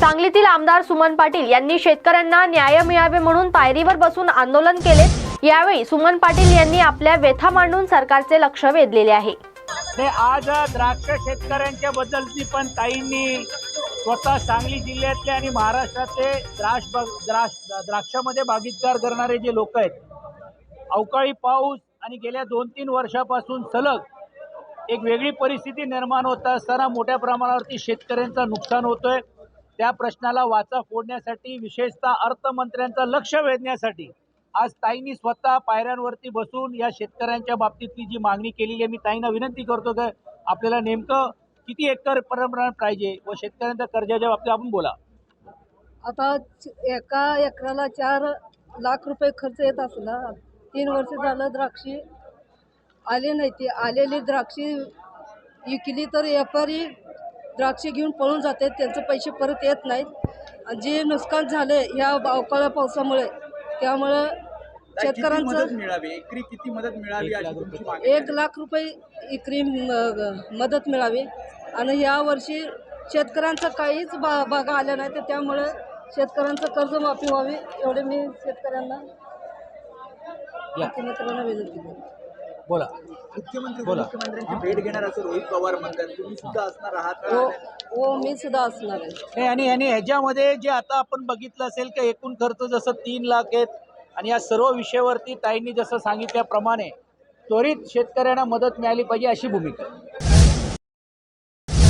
सांगलीतील आमदार सुमन पाटील यांनी शेतकऱ्यांना न्याय मिळावे म्हणून पायरीवर बसून आंदोलन केले. यावेळी सुमन पाटील यांनी आपल्या व्यथा मांडून सरकारचे लक्ष वेधलेले आहे. आज द्राक्ष शेतकऱ्यांच्या बद्दलची पण ताईंनी स्वतः सांगली जिल्ह्यातले आणि महाराष्ट्रातले द्राक्ष द्राक्ष द्राक्षामध्ये बागीतकार करणारे जे लोक आहेत अवकाळी पाऊस आणि गेल्या दोन तीन वर्षापासून सलग एक वेगळी परिस्थिती निर्माण होत असताना मोठ्या प्रमाणावरती शेतकऱ्यांचं नुकसान होतोय. त्या प्रश्नाला वाचा फोडण्यासाठी विशेषतः अर्थमंत्र्यांचं लक्ष वेधण्यासाठी. आज ताईंनी स्वतः पायऱ्यांवरती बसून या शेतकऱ्यांच्या बाबतीतली जी मागणी केलेली आहे मी ताईंना विनंती करतो की आपल्याला नेमकं किती एकर परंपरा पाहिजे व शेतकऱ्यांच्या कर्जाच्या बाबतीत आपण बोला. आता एका एकराला चार लाख रुपये खर्च येत असला तीन वर्ष झालं द्राक्षी आले नाही ती. आलेली द्राक्षी विकली तर व्यापारी द्राक्षे घेऊन पळून जातात त्यांचे पैसे परत येत नाहीत. आणि जे नुकसान झाले या अवकाळ्या पावसामुळे त्यामुळं शेतकऱ्यांचं मिळावी? एकरी किती मदत मिळावी अशी तुमची मागणी एक लाख रुपये इकरी म- मदत मिळावी. आणि या वर्षी शेतकऱ्यांचं काहीच बा बागा आल्या नाही तर त्यामुळं शेतकऱ्यांचं कर्जमाफी व्हावी एवढे मी शेतकऱ्यांना या. मुख्यमंत्र्यांना विनंती करतो. बोला मुख्यमंत्री बोला. मुख्यमंत्र्यांची भेट घेणार असं रोहित पवार म्हणतात तुम्ही सुद्धा असणार आहात हो? हो मी सुद्धा असणार आहे नाही आणि आणि ह्याच्यामध्ये जे आता आपण बघितलं असेल की एकूण खर्च जसं तीन लाख आहेत आणि या सर्व विषयावरती ताईंनी जसं सांगितल्याप्रमाणे त्वरित शेतकऱ्यांना मदत मिळाली पाहिजे अशी भूमिका आहे.